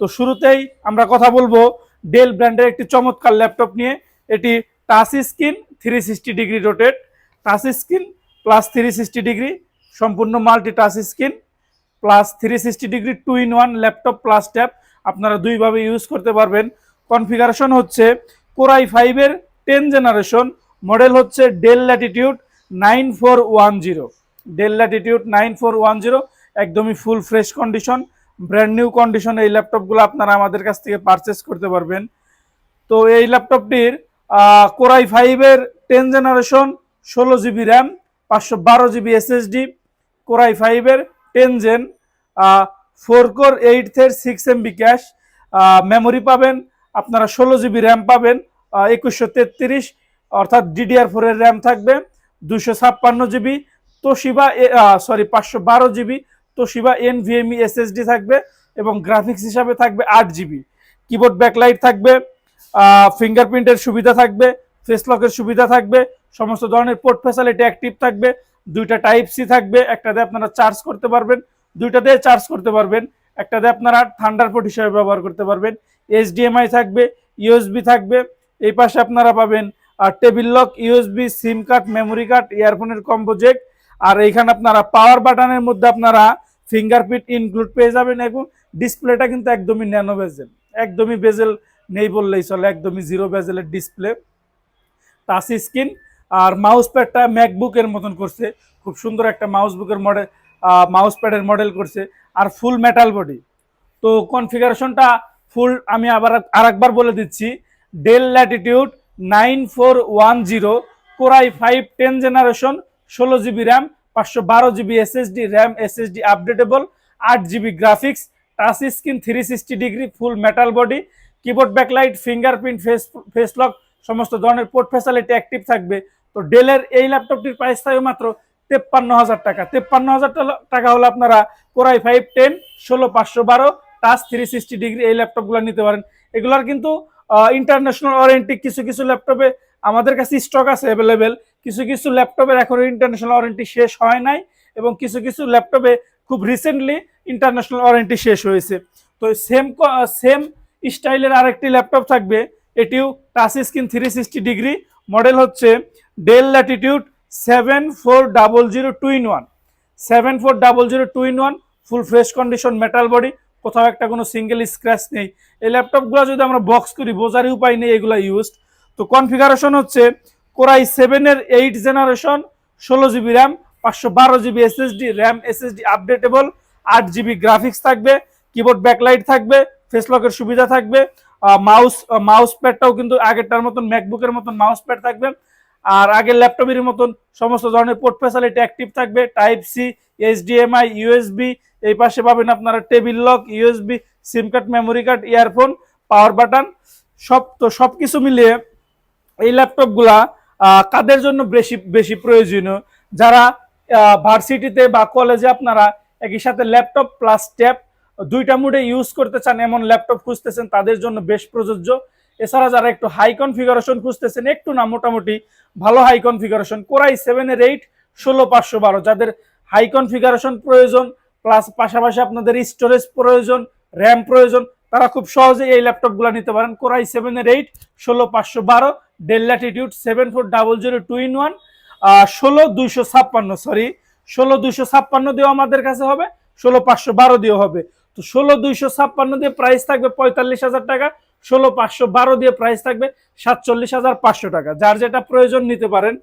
তো শুরুতেই আমরা কথা বলব ডেল ব্র্যান্ডের একটি চমৎকার ল্যাপটপ নিয়ে। এটি touch screen three sixty degree rotate touch screen plus three sixty degree সম্পূর্ণ multi touch screen plus three sixty degree two in one laptop plus tab আপনারা দুইভাবে ইউজ করতে পারবেন। কনফিগারেশন হচ্ছে কোরাই ফাইভের টেন জেনারেশন মডেল হচ্ছে Dell Latitude nine four one zero Dell Latitude nine four one zero একদমই full fresh condition brand new কন্ডিশনে এই ল্যাপটপগুলো আপনারা আমাদের কাছ থেকে পারচেস করতে পারবেন। তো এই ল্যাপটপটির কোরাই ফাইভের টেন জেনারেশন ষোলো জিবি র্যাম পাঁচশো বারো জিবি এসএসডি কোরাই ফাইভের ten gen four core eight থের সিক্স এমবি ক্যাশ মেমোরি পাবেন, আপনারা ষোলো জিবি র্যাম পাবেন একুশশো তেত্রিশ, অর্থাৎ ডিডিআর ফোরের র্যাম থাকবে, দুশো ছাপ্পান্ন জিবি তোশিবা সরি পাঁচশো বারো জিবি তোশিবা এনভিএমই এসএসডি থাকবে এবং গ্রাফিক্স হিসাবে থাকবে আট জিবি কিবোর্ড ব্যাকলাইট থাকবে ফিঙ্গারপ্রিন্টের সুবিধা থাকবে ফেস লকের সুবিধা থাকবে, সমস্ত ধরনের পোর্ট ফ্যাসিলিটি অ্যাক্টিভ থাকবে, দুইটা টাইপ সি থাকবে, একটা দিয়ে আপনারা চার্জ করতে পারবেন, দুইটা দিয়ে চার্জ করতে পারবেন, একটা দিয়ে আপনারা থান্ডারপোর্ট হিসেবে ব্যবহার করতে পারবেন এইচডিএমআই থাকবে ইউএসবি থাকবে, এই পাশে আপনারা পাবেন আর table lock USB SIM card memory card ইয়ারফোনের combo আর এইখানে আপনারা পাওয়ার বাটনের মধ্যে আপনারা ফিঙ্গারপ্রিন্ট ইনক্লুড পেয়ে যাবেন এবং ডিসপ্লেটা কিন্তু একদমই ন্যানো বেজেল একদমই বেজেল নেই বললেই চলে, একদমই জিরো বেজেলের ডিসপ্লে টাচ স্ক্রিন আর মাউস প্যাডটা ম্যাকবুকের মতন করছে, খুব সুন্দর একটা মাউস বুকের মডেল মাউস প্যাডের মডেল করছে আর ফুল মেটাল বডি তো কনফিগারেশনটা ফুল আমি আবার আরেকবার বলে দিচ্ছি Dell Latitude nine four one zero core i five ten generation ষোলো জিবি র্যাম পাঁচশো বারো GB SSD RAM SSD updatable আট GB graphics touch screen three sixty degree full metal body keyboard backlight fingerprint face face lock সমস্ত ধরনের port facility active থাকবে। তো ডেলের এই ল্যাপটপটির প্রাইস থাকবে মাত্র তেপ্পান্ন হাজার টাকা। তেপ্পান্ন হাজার টাকা হলে আপনারা কোরাই ফাইভ টেন ষোলো পাঁচশো বারো টাচ থ্রি সিক্সটি ডিগ্রি এই ল্যাপটপগুলো নিতে পারেন। এগুলোর কিন্তু ইন্টারন্যাশনাল ওয়ারেন্টি কিছু কিছু ল্যাপটপে আমাদের কাছে স্টক আছে অ্যাভেলেবেল কিছু কিছু ল্যাপটপের এখনও ইন্টারন্যাশনাল ওয়ারেন্টি শেষ হয় নাই এবং কিছু কিছু ল্যাপটপে খুব রিসেন্টলি ইন্টারন্যাশনাল ওয়ারেন্টি শেষ হয়েছে। তো সেম সেম স্টাইলের আরেকটি ল্যাপটপ থাকবে, এটিও touch screen three sixty degree model হচ্ছে Dell Latitude seven four double zero two in one seven four double zero two in one full fresh condition metal body কোথাও একটা কোনো সিঙ্গেল স্ক্র্যাচ নেই। এই ল্যাপটপগুলো যদি আমরা বক্স করি, বোঝারই উপায় নেই এগুলো ইউজড তো কনফিগারেশন হচ্ছে কোরাই সেভেনের এইট জেনারেশন, ষোলো জিবি র্যাম, পাঁচশো বারো GB SSD, RAM SSD updatable, আট জিবি গ্রাফিক্স থাকবে, কিবোর্ড ব্যাকলাইট থাকবে ফেসলকের সুবিধা থাকবে মাউস মাউস প্যাডটাও কিন্তু আগেরটার মতন, ম্যাকবুকের মতন মাউস প্যাড থাকবে, আর আগের ল্যাপটপের মতন সমস্ত ধরনের পোর্ট ফ্যাসিলিটি অ্যাক্টিভ থাকবে, টাইপ সি, এইচডিএমআই, ইউএসবি, এই পাশে পাবেন আপনারা table lock, USB, SIM card, memory card, earphone, power button, সব তো সব কিছু মিলিয়ে এই ল্যাপটপগুলা কাদের জন্য বেশি বেশি প্রয়োজনীয়? যারা ভার্সিটিতে বা কলেজে আপনারা একই সাথে ল্যাপটপ প্লাস ট্যাব দুইটা মুডে ইউজ করতে চান, এমন ল্যাপটপ খুঁজতেছেন, তাদের জন্য বেশ প্রযোজ্য। এছাড়া যারা একটু হাই কনফিগারেশন খুঁজতেছেন, একটু না মোটামুটি ভালো হাই কনফিগারেশন কোরাই সেভেনের এইট ষোলো পাঁচশো বারো। যাদের হাই কনফিগারেশন প্রয়োজন প্লাস পাশাপাশি আপনাদের স্টোরেজ প্রয়োজন র্যাম প্রয়োজন তারা খুব সহজে এই ল্যাপটপগুলো নিতে পারেন। কোরাই সেভেনের এইট ষোলো পাঁচশো বারো Dell Latitude seven four double zero two in one ষোলো দুইশো ছাপ্পান্ন সরি ষোলো দুইশো ছাপ্পান্ন দিয়েও আমাদের কাছে হবে, ষোলো পাঁচশো বারো দিয়েও হবে। তো ষোলো দুইশো ছাপ্পান্ন দিয়ে প্রাইস থাকবে পঁয়তাল্লিশ হাজার টাকা, ষোলো পাঁচশো বারো দিয়ে প্রাইস থাকবে সাতচল্লিশ হাজার পাঁচশো টাকা। যার যেটা প্রয়োজন নিতে পারেন